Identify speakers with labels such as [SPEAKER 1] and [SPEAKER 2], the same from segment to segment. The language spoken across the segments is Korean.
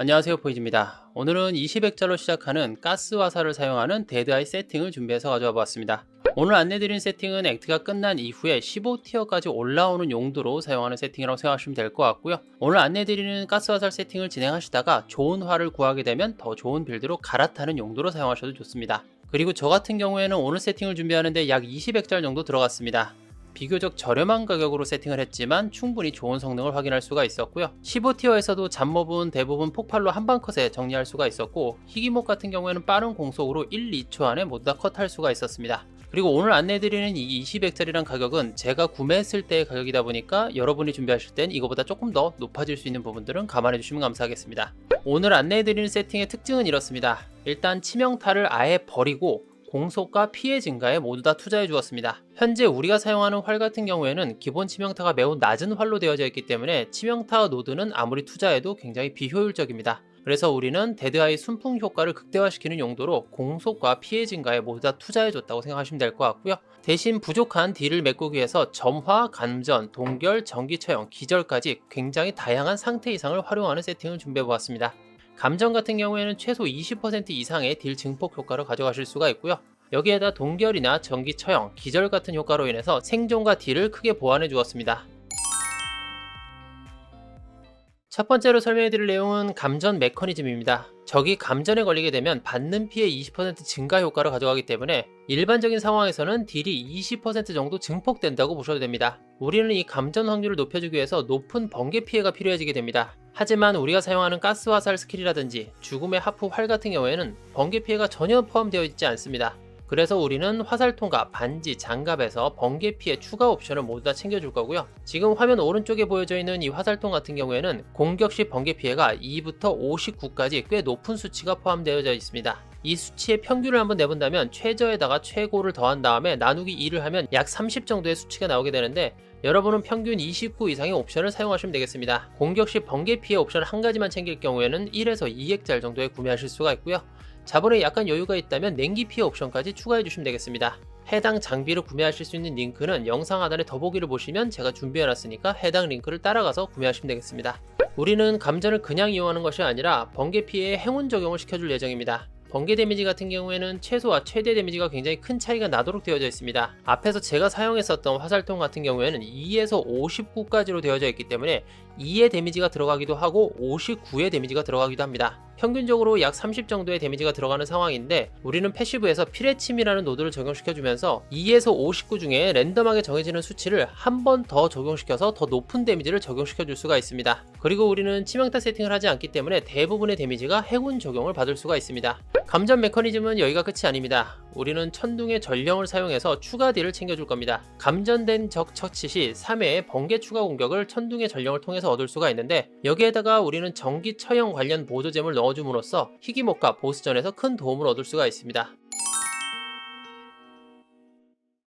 [SPEAKER 1] 안녕하세요 포이즈입니다. 오늘은 20액자로 시작하는 가스 화살을 사용하는 데드아이 세팅을 준비해서 가져와 보았습니다. 오늘 안내드린 세팅은 액트가 끝난 이후에 15티어까지 올라오는 용도로 사용하는 세팅이라고 생각하시면 될 것 같고요. 오늘 안내드리는 가스 화살 세팅을 진행하시다가 좋은 활을 구하게 되면 더 좋은 빌드로 갈아타는 용도로 사용하셔도 좋습니다. 그리고 저 같은 경우에는 오늘 세팅을 준비하는데 약 20액자 정도 들어갔습니다. 비교적 저렴한 가격으로 세팅을 했지만 충분히 좋은 성능을 확인할 수가 있었고요. 15티어에서도 잡몹은 대부분 폭발로 한방 컷에 정리할 수가 있었고 희귀목 같은 경우에는 빠른 공속으로 1, 2초 안에 모두 다 컷할 수가 있었습니다. 그리고 오늘 안내드리는 이 20액짜리란 가격은 제가 구매했을 때의 가격이다 보니까 여러분이 준비하실 땐 이거보다 조금 더 높아질 수 있는 부분들은 감안해 주시면 감사하겠습니다. 오늘 안내해드리는 세팅의 특징은 이렇습니다. 일단 치명타를 아예 버리고 공속과 피해 증가에 모두 다 투자해 주었습니다. 현재 우리가 사용하는 활 같은 경우에는 기본 치명타가 매우 낮은 활로 되어져 있기 때문에 치명타 노드는 아무리 투자해도 굉장히 비효율적입니다. 그래서 우리는 데드아이 순풍 효과를 극대화시키는 용도로 공속과 피해 증가에 모두 다 투자해 줬다고 생각하시면 될 것 같고요. 대신 부족한 딜을 메꾸기 위해서 점화, 감전, 동결, 전기 처형, 기절까지 굉장히 다양한 상태 이상을 활용하는 세팅을 준비해 보았습니다. 감전 같은 경우에는 최소 20% 이상의 딜 증폭 효과를 가져가실 수가 있고요. 여기에다 동결이나 전기 처형, 기절 같은 효과로 인해서 생존과 딜을 크게 보완해 주었습니다. 첫 번째로 설명해 드릴 내용은 감전 메커니즘입니다. 적이 감전에 걸리게 되면 받는 피해 20% 증가 효과를 가져가기 때문에 일반적인 상황에서는 딜이 20% 정도 증폭된다고 보셔도 됩니다. 우리는 이 감전 확률을 높여주기 위해서 높은 번개 피해가 필요해지게 됩니다. 하지만 우리가 사용하는 가스 화살 스킬이라든지 죽음의 하프 활 같은 경우에는 번개 피해가 전혀 포함되어 있지 않습니다. 그래서 우리는 화살통과 반지, 장갑에서 번개 피해 추가 옵션을 모두 다 챙겨줄 거고요. 지금 화면 오른쪽에 보여져 있는 이 화살통 같은 경우에는 공격 시 번개 피해가 2부터 59까지 꽤 높은 수치가 포함되어져 있습니다. 이 수치의 평균을 한번 내본다면 최저에다가 최고를 더한 다음에 나누기 2를 하면 약 30 정도의 수치가 나오게 되는데 여러분은 평균 29 이상의 옵션을 사용하시면 되겠습니다. 공격 시 번개 피해 옵션 한 가지만 챙길 경우에는 1에서 2액잘 정도에 구매하실 수가 있고요. 자본에 약간 여유가 있다면 냉기 피해 옵션까지 추가해 주시면 되겠습니다. 해당 장비를 구매하실 수 있는 링크는 영상 하단에 더보기를 보시면 제가 준비해 놨으니까 해당 링크를 따라가서 구매하시면 되겠습니다. 우리는 감전을 그냥 이용하는 것이 아니라 번개 피해에 행운 적용을 시켜줄 예정입니다. 번개 데미지 같은 경우에는 최소와 최대 데미지가 굉장히 큰 차이가 나도록 되어져 있습니다. 앞에서 제가 사용했었던 화살통 같은 경우에는 2에서 59까지로 되어져 있기 때문에 2의 데미지가 들어가기도 하고 59의 데미지가 들어가기도 합니다. 평균적으로 약 30 정도의 데미지가 들어가는 상황인데 우리는 패시브에서 피레침이라는 노드를 적용시켜주면서 2에서 59 중에 랜덤하게 정해지는 수치를 한 번 더 적용시켜서 더 높은 데미지를 적용시켜줄 수가 있습니다. 그리고 우리는 치명타 세팅을 하지 않기 때문에 대부분의 데미지가 행운 적용을 받을 수가 있습니다. 감전 메커니즘은 여기가 끝이 아닙니다. 우리는 천둥의 전령을 사용해서 추가 딜을 챙겨줄 겁니다. 감전된 적 처치 시 3회의 번개 추가 공격을 천둥의 전령을 통해서 얻을 수가 있는데 여기에다가 우리는 전기 처형 관련 보조잼을 넣어줌으로써 희귀목과 보스전에서 큰 도움을 얻을 수가 있습니다.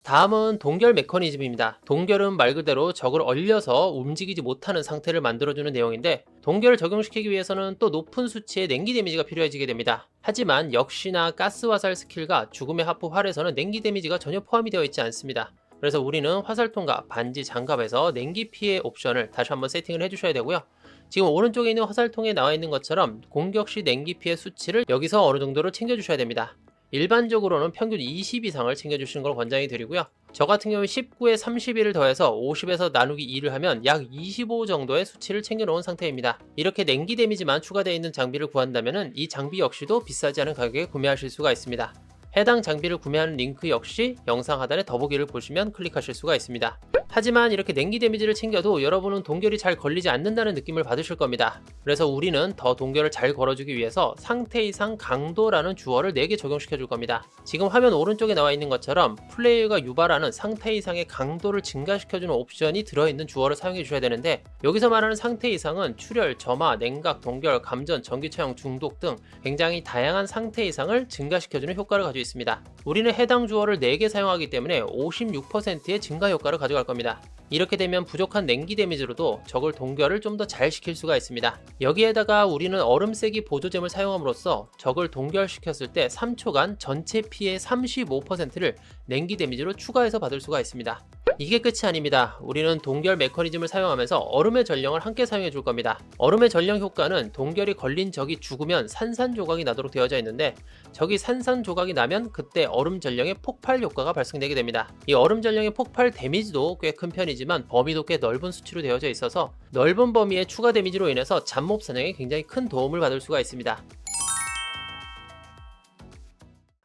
[SPEAKER 1] 다음은 동결 메커니즘입니다. 동결은 말 그대로 적을 얼려서 움직이지 못하는 상태를 만들어주는 내용인데 동결을 적용시키기 위해서는 또 높은 수치의 냉기 데미지가 필요해지게 됩니다. 하지만 역시나 가스 화살 스킬과 죽음의 하프 활에서는 냉기 데미지가 전혀 포함이 되어 있지 않습니다. 그래서 우리는 화살통과 반지 장갑에서 냉기 피해 옵션을 다시 한번 세팅을 해주셔야 되고요. 지금 오른쪽에 있는 화살통에 나와 있는 것처럼 공격 시 냉기 피해 수치를 여기서 어느 정도로 챙겨주셔야 됩니다. 일반적으로는 평균 20 이상을 챙겨주시는 걸 권장해 드리고요. 저 같은 경우 19에 31을 더해서 50에서 나누기 2를 하면 약 25 정도의 수치를 챙겨놓은 상태입니다. 이렇게 냉기 데미지만 추가되어 있는 장비를 구한다면 이 장비 역시도 비싸지 않은 가격에 구매하실 수가 있습니다. 해당 장비를 구매하는 링크 역시 영상 하단에 더보기를 보시면 클릭하실 수가 있습니다. 하지만 이렇게 냉기 데미지를 챙겨도 여러분은 동결이 잘 걸리지 않는다는 느낌을 받으실 겁니다. 그래서 우리는 더 동결을 잘 걸어주기 위해서 상태 이상 강도라는 주어를 4개 적용시켜 줄 겁니다. 지금 화면 오른쪽에 나와 있는 것처럼 플레이어가 유발하는 상태 이상의 강도를 증가시켜주는 옵션이 들어있는 주어를 사용해 주셔야 되는데 여기서 말하는 상태 이상은 출혈, 점화, 냉각, 동결, 감전, 전기처형, 중독 등 굉장히 다양한 상태 이상을 증가시켜주는 효과를 가지고 있습니다. 우리는 해당 주어를 4개 사용하기 때문에 56%의 증가 효과를 가져갈 겁니다. 이렇게 되면 부족한 냉기 데미지로도 적을 동결을 좀 더 잘 시킬 수가 있습니다. 여기에다가 우리는 얼음 세기 보조잼을 사용함으로써 적을 동결시켰을 때 3초간 전체 피해 35%를 냉기 데미지로 추가해서 받을 수가 있습니다. 이게 끝이 아닙니다. 우리는 동결 메커니즘을 사용하면서 얼음의 전령을 함께 사용해 줄 겁니다. 얼음의 전령 효과는 동결이 걸린 적이 죽으면 산산조각이 나도록 되어져 있는데 적이 산산조각이 나면 그때 얼음 전령의 폭발 효과가 발생되게 됩니다. 이 얼음 전령의 폭발 데미지도 꽤 큰 편이지만 범위도 꽤 넓은 수치로 되어져 있어서 넓은 범위의 추가 데미지로 인해서 잡몹 사냥에 굉장히 큰 도움을 받을 수가 있습니다.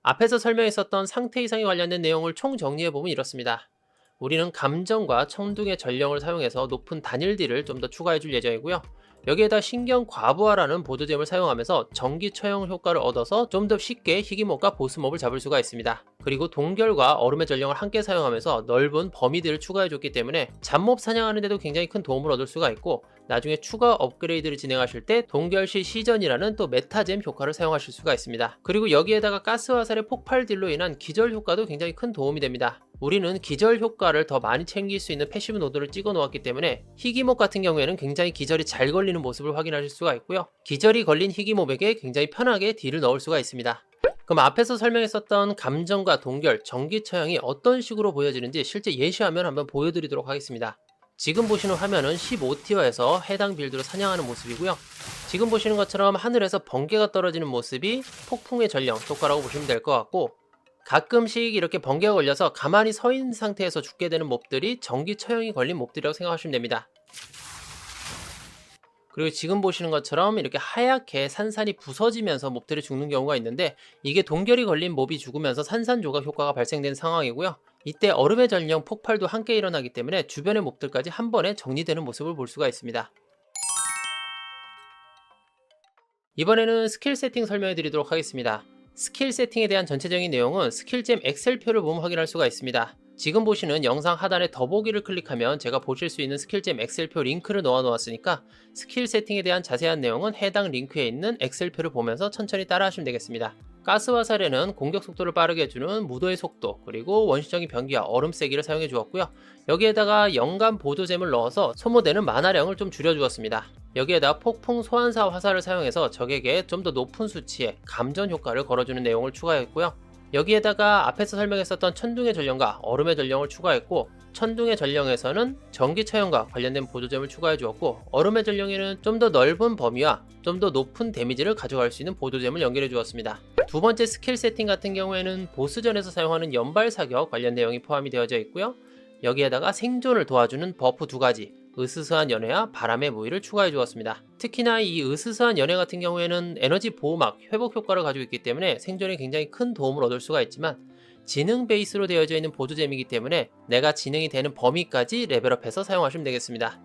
[SPEAKER 1] 앞에서 설명했었던 상태 이상에 관련된 내용을 총 정리해보면 이렇습니다. 우리는 감정과 청둥의 전령을 사용해서 높은 단일 딜을 좀더 추가해줄 예정이고요. 여기에다 신경 과부하라는 보조잼을 사용하면서 전기 처형 효과를 얻어서 좀 더 쉽게 희귀몹과 보스몹을 잡을 수가 있습니다. 그리고 동결과 얼음의 전령을 함께 사용하면서 넓은 범위들을 추가해줬기 때문에 잡몹 사냥하는데도 굉장히 큰 도움을 얻을 수가 있고 나중에 추가 업그레이드를 진행하실 때 동결시 시전이라는 또 메타잼 효과를 사용하실 수가 있습니다. 그리고 여기에다가 가스 화살의 폭발 딜로 인한 기절 효과도 굉장히 큰 도움이 됩니다. 우리는 기절 효과를 더 많이 챙길 수 있는 패시브 노드를 찍어 놓았기 때문에 희귀몹 같은 경우에는 굉장히 기절이 잘 걸리는 모습을 확인하실 수가 있고요. 기절이 걸린 희귀몹에게 굉장히 편하게 딜을 넣을 수가 있습니다. 그럼 앞에서 설명했었던 감정과 동결, 전기 처형이 어떤 식으로 보여지는지 실제 예시화면 한번 보여드리도록 하겠습니다. 지금 보시는 화면은 15티어에서 해당 빌드로 사냥하는 모습이고요. 지금 보시는 것처럼 하늘에서 번개가 떨어지는 모습이 폭풍의 전령 효과라고 보시면 될 것 같고 가끔씩 이렇게 번개가 걸려서 가만히 서 있는 상태에서 죽게 되는 몹들이 전기 처형이 걸린 몹들이라고 생각하시면 됩니다. 그리고 지금 보시는 것처럼 이렇게 하얗게 산산이 부서지면서 몹들이 죽는 경우가 있는데 이게 동결이 걸린 몹이 죽으면서 산산조각 효과가 발생된 상황이고요. 이때 얼음의 전령 폭발도 함께 일어나기 때문에 주변의 몹들까지 한 번에 정리되는 모습을 볼 수가 있습니다. 이번에는 스킬 세팅 설명해 드리도록 하겠습니다. 스킬 세팅에 대한 전체적인 내용은 스킬잼 엑셀표를 보면 확인할 수가 있습니다. 지금 보시는 영상 하단에 더보기를 클릭하면 제가 보실 수 있는 스킬잼 엑셀표 링크를 넣어 놓았으니까 스킬 세팅에 대한 자세한 내용은 해당 링크에 있는 엑셀표를 보면서 천천히 따라 하시면 되겠습니다. 가스 화살에는 공격 속도를 빠르게 해주는 무도의 속도 그리고 원시적인 변기와 얼음 세기를 사용해 주었고요. 여기에다가 영감 보조잼을 넣어서 소모되는 만화량을 좀 줄여 주었습니다. 여기에다 폭풍 소환사 화살을 사용해서 적에게 좀 더 높은 수치의 감전 효과를 걸어주는 내용을 추가했고요. 여기에다가 앞에서 설명했었던 천둥의 전령과 얼음의 전령을 추가했고 천둥의 전령에서는 전기 처형과 관련된 보조점을 추가해 주었고 얼음의 전령에는 좀 더 넓은 범위와 좀 더 높은 데미지를 가져갈 수 있는 보조점을 연결해 주었습니다. 두 번째 스킬 세팅 같은 경우에는 보스전에서 사용하는 연발 사격 관련 내용이 포함이 되어져 있고요. 여기에다가 생존을 도와주는 버프 두 가지 으스스한 연회와 바람의 무의를 추가해 주었습니다. 특히나 이 으스스한 연회 같은 경우에는 에너지 보호막, 회복 효과를 가지고 있기 때문에 생존에 굉장히 큰 도움을 얻을 수가 있지만 지능 베이스로 되어져 있는 보조잼이기 때문에 내가 지능이 되는 범위까지 레벨업해서 사용하시면 되겠습니다.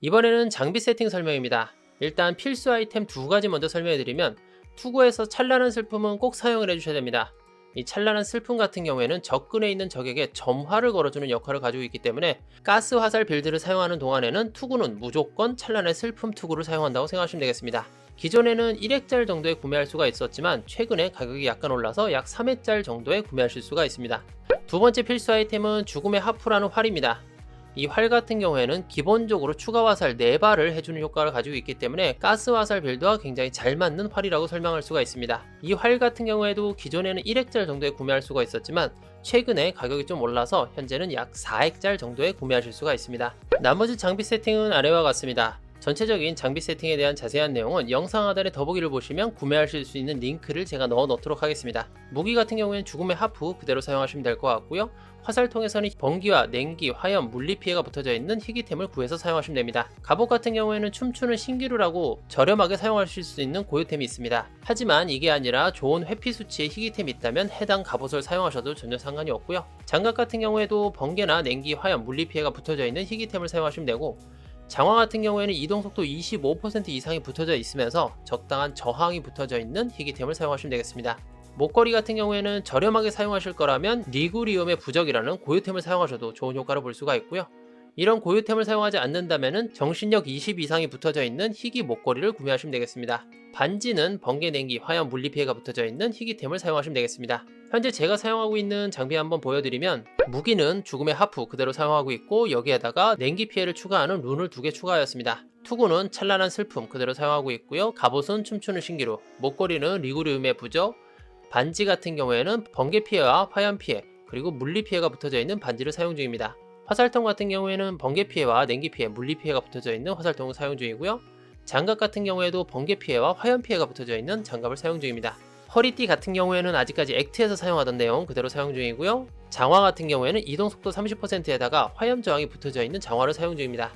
[SPEAKER 1] 이번에는 장비 세팅 설명입니다. 일단 필수 아이템 두 가지 먼저 설명해드리면 투구에서 찬란한 슬픔은 꼭 사용을 해주셔야 됩니다. 이 찬란한 슬픔 같은 경우에는 접근에 있는 적에게 점화를 걸어주는 역할을 가지고 있기 때문에 가스 화살 빌드를 사용하는 동안에는 투구는 무조건 찬란한 슬픔 투구를 사용한다고 생각하시면 되겠습니다. 기존에는 1회짤 정도에 구매할 수가 있었지만 최근에 가격이 약간 올라서 약 3회짤 정도에 구매하실 수가 있습니다. 두 번째 필수 아이템은 죽음의 하프라는 활입니다. 이 활 같은 경우에는 기본적으로 추가 화살 4발을 해주는 효과를 가지고 있기 때문에 가스 화살 빌드와 굉장히 잘 맞는 활이라고 설명할 수가 있습니다. 이 활 같은 경우에도 기존에는 1획짤 정도에 구매할 수가 있었지만 최근에 가격이 좀 올라서 현재는 약 4획짤 정도에 구매하실 수가 있습니다. 나머지 장비 세팅은 아래와 같습니다. 전체적인 장비 세팅에 대한 자세한 내용은 영상 하단의 더보기를 보시면 구매하실 수 있는 링크를 제가 넣어 놓도록 하겠습니다. 무기 같은 경우에는 죽음의 하프 그대로 사용하시면 될 것 같고요. 화살통에서는 번기와 냉기, 화염, 물리 피해가 붙어져 있는 희귀템을 구해서 사용하시면 됩니다. 갑옷 같은 경우에는 춤추는 신기루라고 저렴하게 사용하실 수 있는 고유템이 있습니다. 하지만 이게 아니라 좋은 회피 수치의 희귀템이 있다면 해당 갑옷을 사용하셔도 전혀 상관이 없고요. 장갑 같은 경우에도 번개나 냉기, 화염, 물리 피해가 붙어져 있는 희귀템을 사용하시면 되고 장화 같은 경우에는 이동 속도 25% 이상이 붙어져 있으면서 적당한 저항이 붙어져 있는 희귀템을 사용하시면 되겠습니다. 목걸이 같은 경우에는 저렴하게 사용하실 거라면 리구리움의 부적이라는 고유템을 사용하셔도 좋은 효과를 볼 수가 있고요. 이런 고유템을 사용하지 않는다면 정신력 20 이상이 붙어져 있는 희귀 목걸이를 구매하시면 되겠습니다. 반지는 번개 냉기, 화염 물리 피해가 붙어져 있는 희귀템을 사용하시면 되겠습니다. 현재 제가 사용하고 있는 장비 한번 보여드리면 무기는 죽음의 하프 그대로 사용하고 있고 여기에다가 냉기 피해를 추가하는 룬을 두 개 추가하였습니다. 투구는 찬란한 슬픔 그대로 사용하고 있고요. 갑옷은 춤추는 신기루, 목걸이는 리구리움의 부적, 반지 같은 경우에는 번개 피해와 화염 피해 그리고 물리 피해가 붙어져 있는 반지를 사용 중입니다. 화살통 같은 경우에는 번개 피해와 냉기 피해, 물리 피해가 붙어져 있는 화살통을 사용 중이고요. 장갑 같은 경우에도 번개 피해와 화염 피해가 붙어져 있는 장갑을 사용 중입니다. 허리띠 같은 경우에는 아직까지 액트에서 사용하던 내용 그대로 사용 중이고요. 장화 같은 경우에는 이동 속도 30%에다가 화염 저항이 붙어져 있는 장화를 사용 중입니다.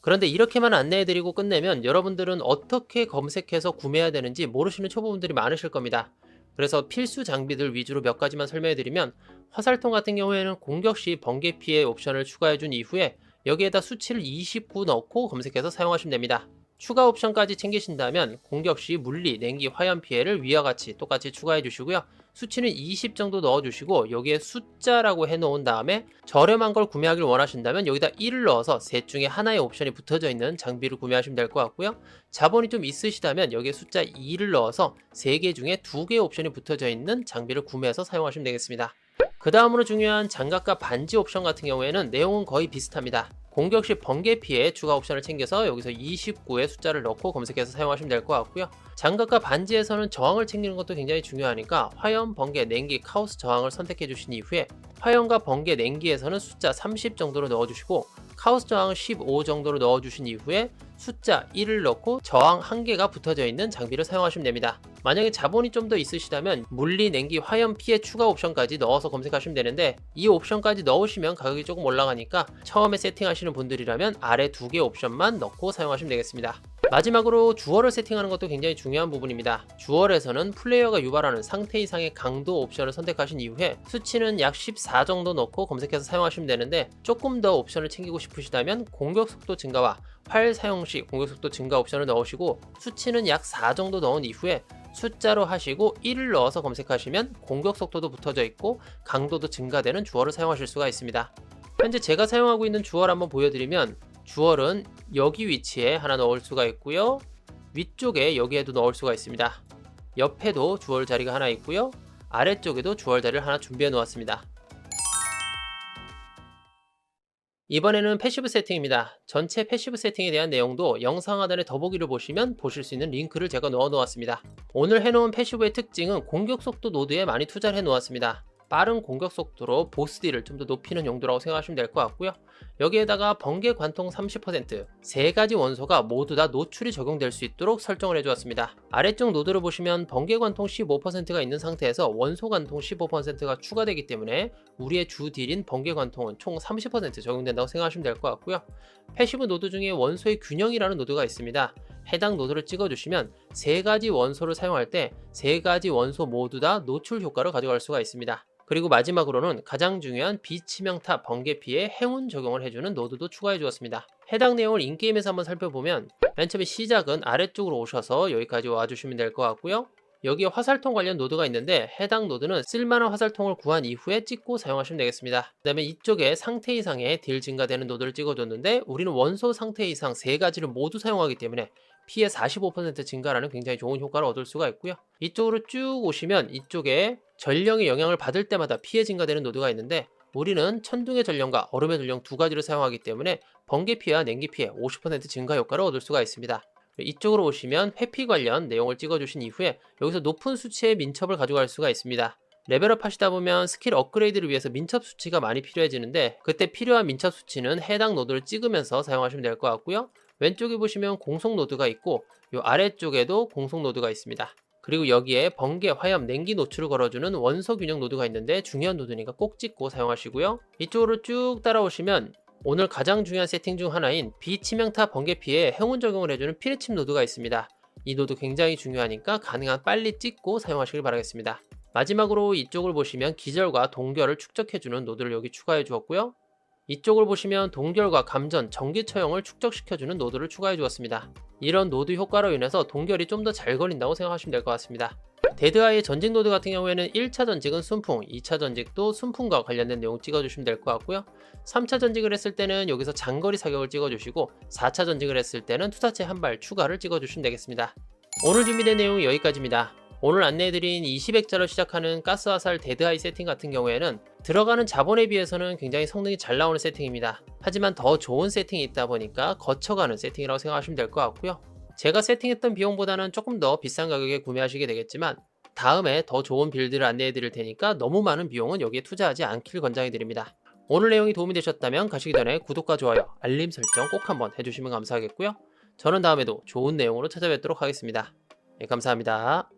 [SPEAKER 1] 그런데 이렇게만 안내해드리고 끝내면 여러분들은 어떻게 검색해서 구매해야 되는지 모르시는 초보분들이 많으실 겁니다. 그래서 필수 장비들 위주로 몇 가지만 설명해드리면 화살통 같은 경우에는 공격 시 번개 피해 옵션을 추가해준 이후에 여기에다 수치를 29 넣고 검색해서 사용하시면 됩니다. 추가 옵션까지 챙기신다면 공격 시 물리, 냉기, 화염 피해를 위와 같이 똑같이 추가해 주시고요. 수치는 20 정도 넣어 주시고 여기에 숫자라고 해 놓은 다음에 저렴한 걸 구매하길 원하신다면 여기다 1을 넣어서 셋 중에 하나의 옵션이 붙어져 있는 장비를 구매하시면 될 것 같고요. 자본이 좀 있으시다면 여기에 숫자 2를 넣어서 3개 중에 2개의 옵션이 붙어져 있는 장비를 구매해서 사용하시면 되겠습니다. 그 다음으로 중요한 장갑과 반지 옵션 같은 경우에는 내용은 거의 비슷합니다. 공격 시 번개 피해 추가 옵션을 챙겨서 여기서 29의 숫자를 넣고 검색해서 사용하시면 될 것 같고요. 장갑과 반지에서는 저항을 챙기는 것도 굉장히 중요하니까 화염, 번개, 냉기, 카오스 저항을 선택해 주신 이후에 화염과 번개, 냉기에서는 숫자 30 정도로 넣어주시고 카오스 저항을 15 정도로 넣어주신 이후에 숫자 1을 넣고 저항 1개가 붙어져 있는 장비를 사용하시면 됩니다. 만약에 자본이 좀 더 있으시다면 물리, 냉기, 화염 피해 추가 옵션까지 넣어서 검색하시면 되는데 이 옵션까지 넣으시면 가격이 조금 올라가니까 처음에 세팅하시는 분들이라면 아래 두 개 옵션만 넣고 사용하시면 되겠습니다. 마지막으로 주얼을 세팅하는 것도 굉장히 중요한 부분입니다. 주얼에서는 플레이어가 유발하는 상태 이상의 강도 옵션을 선택하신 이후에 수치는 약 14 정도 넣고 검색해서 사용하시면 되는데 조금 더 옵션을 챙기고 싶으시다면 공격 속도 증가와 활 사용 시 공격 속도 증가 옵션을 넣으시고 수치는 약 4 정도 넣은 이후에 숫자로 하시고 1을 넣어서 검색하시면 공격 속도도 붙어져 있고 강도도 증가되는 주얼을 사용하실 수가 있습니다. 현재 제가 사용하고 있는 주얼 한번 보여드리면 주얼은 여기 위치에 하나 넣을 수가 있고요. 위쪽에 여기에도 넣을 수가 있습니다. 옆에도 주얼 자리가 하나 있고요. 아래쪽에도 주얼 자리를 하나 준비해 놓았습니다. 이번에는 패시브 세팅입니다. 전체 패시브 세팅에 대한 내용도 영상 하단에 더보기를 보시면 보실 수 있는 링크를 제가 넣어 놓았습니다. 오늘 해놓은 패시브의 특징은 공격 속도 노드에 많이 투자를 해 놓았습니다. 빠른 공격 속도로 보스 딜을 좀 더 높이는 용도라고 생각하시면 될 것 같고요. 여기에다가 번개 관통 30%, 세 가지 원소가 모두 다 노출이 적용될 수 있도록 설정을 해주었습니다. 아래쪽 노드를 보시면 번개 관통 15%가 있는 상태에서 원소 관통 15%가 추가되기 때문에 우리의 주 딜인 번개 관통은 총 30% 적용된다고 생각하시면 될 것 같고요. 패시브 노드 중에 원소의 균형이라는 노드가 있습니다. 해당 노드를 찍어주시면 세 가지 원소를 사용할 때 세 가지 원소 모두 다 노출 효과를 가져갈 수가 있습니다. 그리고 마지막으로는 가장 중요한 비치명타 번개 피해 행운 적용을 해주는 노드도 추가해 주었습니다. 해당 내용을 인게임에서 한번 살펴보면 맨 처음에 시작은 아래쪽으로 오셔서 여기까지 와주시면 될 것 같고요. 여기에 화살통 관련 노드가 있는데 해당 노드는 쓸만한 화살통을 구한 이후에 찍고 사용하시면 되겠습니다. 그 다음에 이쪽에 상태 이상의 딜 증가되는 노드를 찍어줬는데 우리는 원소 상태 이상 세 가지를 모두 사용하기 때문에 피해 45% 증가라는 굉장히 좋은 효과를 얻을 수가 있고요. 이쪽으로 쭉 오시면 이쪽에 전령의 영향을 받을 때마다 피해 증가되는 노드가 있는데 우리는 천둥의 전령과 얼음의 전령 두 가지를 사용하기 때문에 번개 피해와 냉기 피해 50% 증가 효과를 얻을 수가 있습니다. 이쪽으로 오시면 회피 관련 내용을 찍어주신 이후에 여기서 높은 수치의 민첩을 가져갈 수가 있습니다. 레벨업 하시다 보면 스킬 업그레이드를 위해서 민첩 수치가 많이 필요해지는데 그때 필요한 민첩 수치는 해당 노드를 찍으면서 사용하시면 될 것 같고요. 왼쪽에 보시면 공속 노드가 있고 이 아래쪽에도 공속 노드가 있습니다. 그리고 여기에 번개, 화염, 냉기 노출을 걸어주는 원소 균형 노드가 있는데 중요한 노드니까 꼭 찍고 사용하시고요. 이쪽으로 쭉 따라오시면 오늘 가장 중요한 세팅 중 하나인 비치명타 번개 피해 행운 적용을 해주는 피레침 노드가 있습니다. 이 노드 굉장히 중요하니까 가능한 빨리 찍고 사용하시길 바라겠습니다. 마지막으로 이쪽을 보시면 기절과 동결을 축적해주는 노드를 여기 추가해 주었고요. 이쪽을 보시면 동결과 감전, 전기 처형을 축적시켜주는 노드를 추가해 주었습니다. 이런 노드 효과로 인해서 동결이 좀 더 잘 걸린다고 생각하시면 될 것 같습니다. 데드아이의 전직 노드 같은 경우에는 1차 전직은 순풍, 2차 전직도 순풍과 관련된 내용 찍어주시면 될 것 같고요. 3차 전직을 했을 때는 여기서 장거리 사격을 찍어주시고 4차 전직을 했을 때는 투사체 한 발 추가를 찍어주시면 되겠습니다. 오늘 준비된 내용이 여기까지입니다. 오늘 안내해드린 20액자로 시작하는 가스화살 데드아이 세팅 같은 경우에는 들어가는 자본에 비해서는 굉장히 성능이 잘 나오는 세팅입니다. 하지만 더 좋은 세팅이 있다 보니까 거쳐가는 세팅이라고 생각하시면 될 것 같고요. 제가 세팅했던 비용보다는 조금 더 비싼 가격에 구매하시게 되겠지만 다음에 더 좋은 빌드를 안내해 드릴 테니까 너무 많은 비용은 여기에 투자하지 않길 권장해 드립니다. 오늘 내용이 도움이 되셨다면 가시기 전에 구독과 좋아요, 알림 설정 꼭 한번 해주시면 감사하겠고요. 저는 다음에도 좋은 내용으로 찾아뵙도록 하겠습니다. 네, 감사합니다.